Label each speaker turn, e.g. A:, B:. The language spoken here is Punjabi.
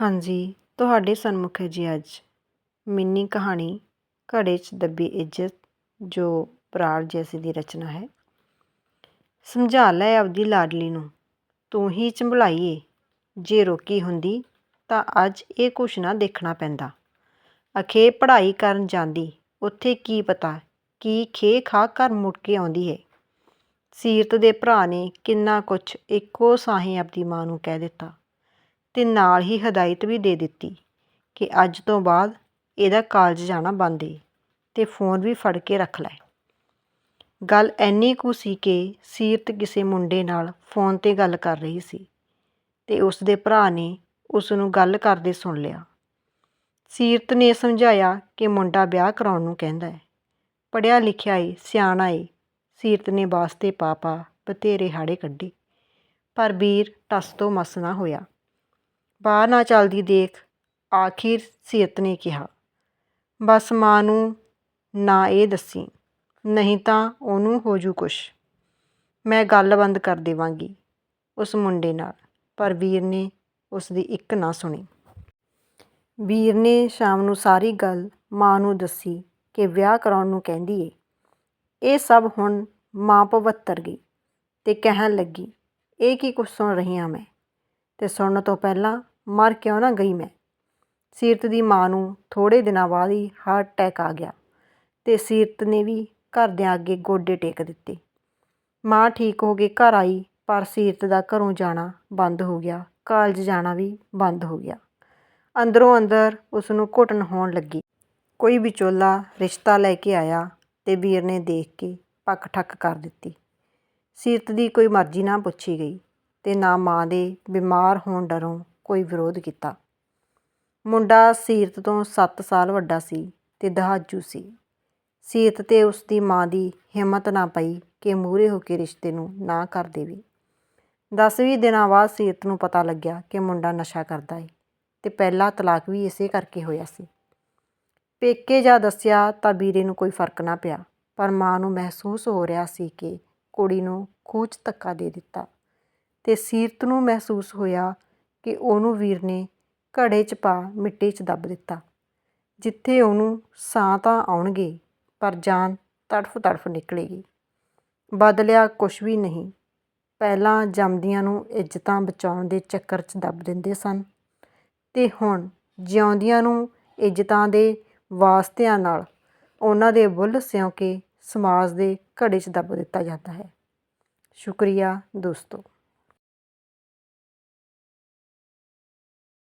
A: ਹਾਂਜੀ, ਤੁਹਾਡੇ ਸਨਮੁਖ ਹੈ ਜੀ ਅੱਜ। ਮਿੰਨੀ ਕਹਾਣੀ ਘੜੇ 'ਚ ਦੱਬੀ ਇੱਜ਼ਤ, ਜੋ ਬਰਾੜ ਜੈਸੀ ਦੀ ਰਚਨਾ ਹੈ। ਸਮਝਾ ਲੈ ਆਪਦੀ ਲਾਡਲੀ ਨੂੰ, ਤੂੰ ਹੀ ਚੰਬਲਾਈਏ। ਜੇ ਰੋਕੀ ਹੁੰਦੀ, ਤਾਂ ਅੱਜ ਇਹ ਕੁਛ ਨਾ ਦੇਖਣਾ ਪੈਂਦਾ। ਅਖੇ ਪੜ੍ਹਾਈ ਕਰਨ ਜਾਂਦੀ, ਉੱਥੇ ਕੀ ਪਤਾ ਕੀ ਖੇ ਖਾ ਕਰ ਮੁੜ ਕੇ ਆਉਂਦੀ ਹੈ। ਸੀਰਤ ਦੇ ਭਰਾ ਨੇ ਕਿੰਨਾ ਕੁਛ ਇੱਕੋ ਸਾਹੇ ਆਪਦੀ ਮਾਂ ਨੂੰ ਕਹਿ ਦਿੱਤਾ। ਅਤੇ ਨਾਲ ਹੀ ਹਦਾਇਤ ਵੀ ਦੇ ਦਿੱਤੀ ਕਿ ਅੱਜ ਤੋਂ ਬਾਅਦ ਇਹਦਾ ਕਾਲਜ ਜਾਣਾ ਬੰਦ ਏ ਅਤੇ ਫੋਨ ਵੀ ਫੜ ਕੇ ਰੱਖ ਲੈ। ਗੱਲ ਐਨੀ ਕੁ ਸੀ ਕਿ ਸੀਰਤ ਕਿਸੇ ਮੁੰਡੇ ਨਾਲ ਫੋਨ ਤੇ ਗੱਲ ਕਰ ਰਹੀ ਸੀ ਅਤੇ ਉਸ ਦੇ ਭਰਾ ਨੇ ਉਸ ਨੂੰ ਗੱਲ ਕਰਦੇ ਸੁਣ ਲਿਆ। ਸੀਰਤ ਨੇ ਸਮਝਾਇਆ ਕਿ ਮੁੰਡਾ ਵਿਆਹ ਕਰਾਉਣ ਨੂੰ ਕਹਿੰਦਾ ਹੈ। ਪੜਿਆ ਲਿਖਿਆ ਏ, ਸਿਆਣਾ ਏ, ਸੀਰਤ ਨੇ ਵਾਸਤੇ ਪਾਪਾ ਬਥੇਰੇ ਹਾੜੇ ਕੱਢੇ, ਪਰ ਵੀਰ ਟਸ ਤੋਂ ਮਸ ਨਾ ਹੋਇਆ। ਬਾਹਰ ਨਾ ਚੱਲਦੀ ਦੇਖ, ਆਖਿਰ ਸੀਰਤ ਨੇ ਕਿਹਾ। ਬਸ ਮਾਂ ਨੂੰ ਨਾ ਇਹ ਦੱਸੀ, ਨਹੀਂ ਤਾਂ ਉਹਨੂੰ ਹੋ ਜੂ ਕੁਛ। ਮੈਂ ਗੱਲ ਬੰਦ ਕਰ ਦੇਵਾਂਗੀ ਉਸ ਮੁੰਡੇ ਨਾਲ, ਪਰ ਵੀਰ ਨੇ ਉਸ ਦੀ ਇੱਕ ਨਾ ਸੁਣੀ। ਵੀਰ ਨੇ ਸ਼ਾਮ ਨੂੰ ਸਾਰੀ ਗੱਲ ਮਾਂ ਨੂੰ ਦੱਸੀ ਕਿ ਵਿਆਹ ਕਰਾਉਣ ਨੂੰ ਕਹਿੰਦੀ ਏ। ਇਹ ਸਭ ਹੁਣ ਮਾਂ ਪਵੱਤਰ ਗਈ ਤੇ ਕਹਿਣ ਲੱਗੀ, ਇਹ ਕੀ ਕੁਛ ਸੁਣ ਰਹੀ ਹਾਂ ਮੈਂ? ਤੇ ਸੁਣਨ ਤੋਂ ਪਹਿਲਾਂ ਮਰ ਕਿਉਂ ਨਾ ਗਈ ਮੈਂ। ਸੀਰਤ ਦੀ ਮਾਂ ਨੂੰ ਥੋੜ੍ਹੇ ਦਿਨਾਂ ਬਾਅਦ ਹੀ ਹਾਰਟ ਅਟੈਕ ਆ ਗਿਆ ਅਤੇ ਸੀਰਤ ਨੇ ਵੀ ਘਰਦਿਆਂ ਅੱਗੇ ਗੋਡੇ ਟੇਕ ਦਿੱਤੇ। ਮਾਂ ਠੀਕ ਹੋ ਕੇ ਘਰ ਆਈ, ਪਰ ਸੀਰਤ ਦਾ ਘਰੋਂ ਜਾਣਾ ਬੰਦ ਹੋ ਗਿਆ, ਕਾਲਜ ਜਾਣਾ ਵੀ ਬੰਦ ਹੋ ਗਿਆ। ਅੰਦਰੋਂ ਅੰਦਰ ਉਸ ਨੂੰ ਘੁੱਟਣ ਹੋਣ ਲੱਗੀ। ਕੋਈ ਵਿਚੋਲਾ ਰਿਸ਼ਤਾ ਲੈ ਕੇ ਆਇਆ ਤੇ ਵੀਰ ਨੇ ਦੇਖ ਕੇ ਪੱਕ ਠੱਕ ਕਰ ਦਿੱਤੀ। ਸੀਰਤ ਦੀ ਕੋਈ ਮਰਜ਼ੀ ਨਾ ਪੁੱਛੀ ਗਈ ਤੇ ਨਾ ਮਾਂ ਦੇ ਬਿਮਾਰ ਹੋਣ ਡਰੋਂ ਕੋਈ ਵਿਰੋਧ ਕੀਤਾ। ਮੁੰਡਾ ਸੀਰਤ ਤੋਂ 7 ਸਾਲ ਵੱਡਾ ਸੀ ਤੇ ਦਹਾਜੂ ਸੀ। ਸੀਰਤ ਤੇ ਉਸ ਦੀ ਮਾਂ ਦੀ ਹਿੰਮਤ ਨਾ ਪਈ ਕਿ ਮੂਰੇ ਹੋ ਕੇ ਰਿਸ਼ਤੇ ਨੂੰ ਨਾ ਕਰ ਦੇਵੇ। 10 ਦਿਨਾਂ ਬਾਅਦ ਸੀਰਤ ਨੂੰ ਪਤਾ ਲੱਗਿਆ ਕਿ ਮੁੰਡਾ ਨਸ਼ਾ ਕਰਦਾ ਏ ਤੇ ਪਹਿਲਾ ਤਲਾਕ ਵੀ ਇਸੇ ਕਰਕੇ ਹੋਇਆ ਸੀ। ਪੇਕੇ ਜਾ ਦੱਸਿਆ ਤਾਂ ਵੀਰੇ ਨੂੰ ਕੋਈ ਫ਼ਰਕ ਨਾ ਪਿਆ, ਪਰ ਮਾਂ ਨੂੰ ਮਹਿਸੂਸ ਹੋ ਰਿਹਾ ਸੀ ਕਿ ਕੁੜੀ ਨੂੰ ਖੂਚ ਧੱਕਾ ਦੇ ਦਿੱਤਾ ਤੇ ਸੀਰਤ ਨੂੰ ਮਹਿਸੂਸ ਹੋਇਆ ਕਿ ਉਹਨੂੰ ਵੀਰ ਨੇ ਘੜੇ 'ਚ ਪਾ ਮਿੱਟੀ 'ਚ ਦੱਬ ਦਿੱਤਾ। ਜਿੱਥੇ ਉਹਨੂੰ ਸਾਹ ਤਾਂ ਆਉਣਗੇ, ਪਰ ਜਾਨ ਤੜਫ ਤੜਫ ਨਿਕਲੇਗੀ। ਬਦਲਿਆ ਕੁਛ ਵੀ ਨਹੀਂ। ਪਹਿਲਾਂ ਜੰਮਦੀਆਂ ਨੂੰ ਇੱਜ਼ਤਾਂ ਬਚਾਉਣ ਦੇ ਚੱਕਰ 'ਚ ਦੱਬ ਦਿੰਦੇ ਸਨ। ਤੇ ਹੁਣ ਜਿਉਂਦਿਆਂ ਨੂੰ ਇੱਜ਼ਤਾਂ ਦੇ ਵਾਸਤਿਆਂ ਨਾਲ ਉਹਨਾਂ ਦੇ ਬੁੱਲ ਸਿਉਂ ਕੇ ਸਮਾਜ ਦੇ ਘੜੇ 'ਚ ਦੱਬ ਦਿੱਤਾ ਜਾਂਦਾ ਹੈ। ਸ਼ੁਕਰੀਆ ਦੋਸਤੋ।